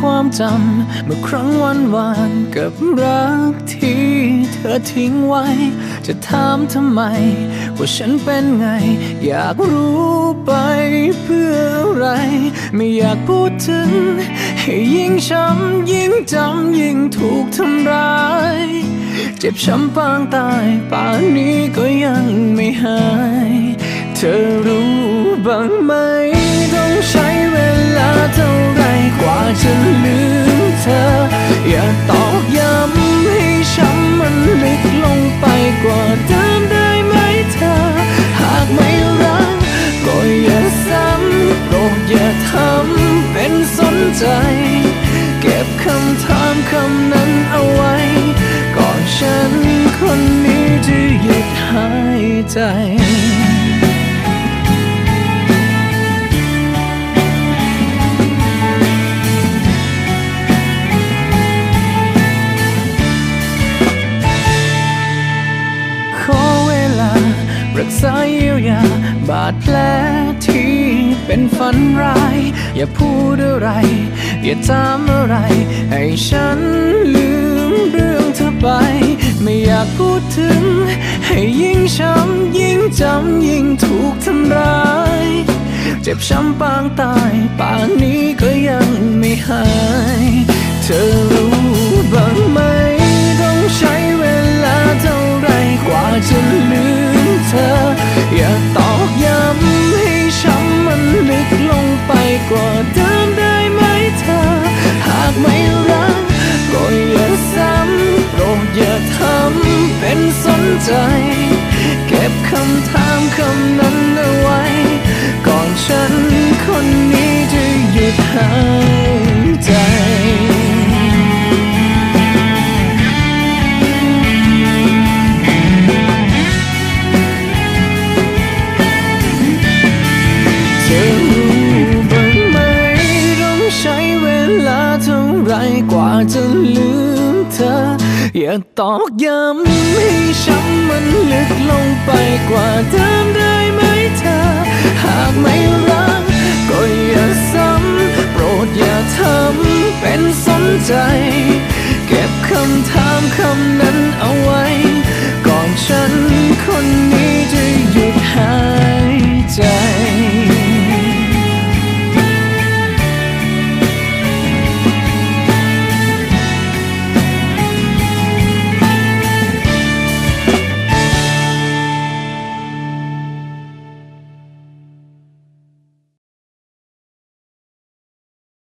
ความจำ เมื่อครั้งวันวานกับรักที่เธอทิ้งไว้ จะถามทำไม ว่าฉันเป็นไง อยากรู้ไปเพื่ออะไร ไม่อยากพูดถึง ให้ยิ่งช้ำยิ่งจำ ยิ่งถูกทำร้าย เจ็บช้ำปางตายป่านนี้ก็ยังไม่หาย เธอ อย่าทำเป็นสนใจ เก็บคำถามคำนั้นเอาไว้ ก่อนฉันคนนี้จะหยุดหายใจขอเวลารักษาเยียวยาาดแผลที่เป็นฝันร้าย อย่าพูดอะไร อย่าถามอะไร ให้ฉันลืมเรื่องเธอไป ไม่อยากพูดถึง ให้ยิ่งช้ำยิ่งจำยิ่งถูกทำร้าย เจ็บช้ำปางตายป่านนี้ก็ยังไม่หาย เธอรู้ ใจ เก็บคำถามคำนั้นเอาไว้ ก่อนฉันคนนี้จะหยุดหายใจเธอรู้บ้างไหมต้องใช้เวลาเท่าไรกว่าจะลืมเธอ อย่าตอกย้ำให้ช้ำมันลึกลงไปกว่าเดิมได้ไหมเธอ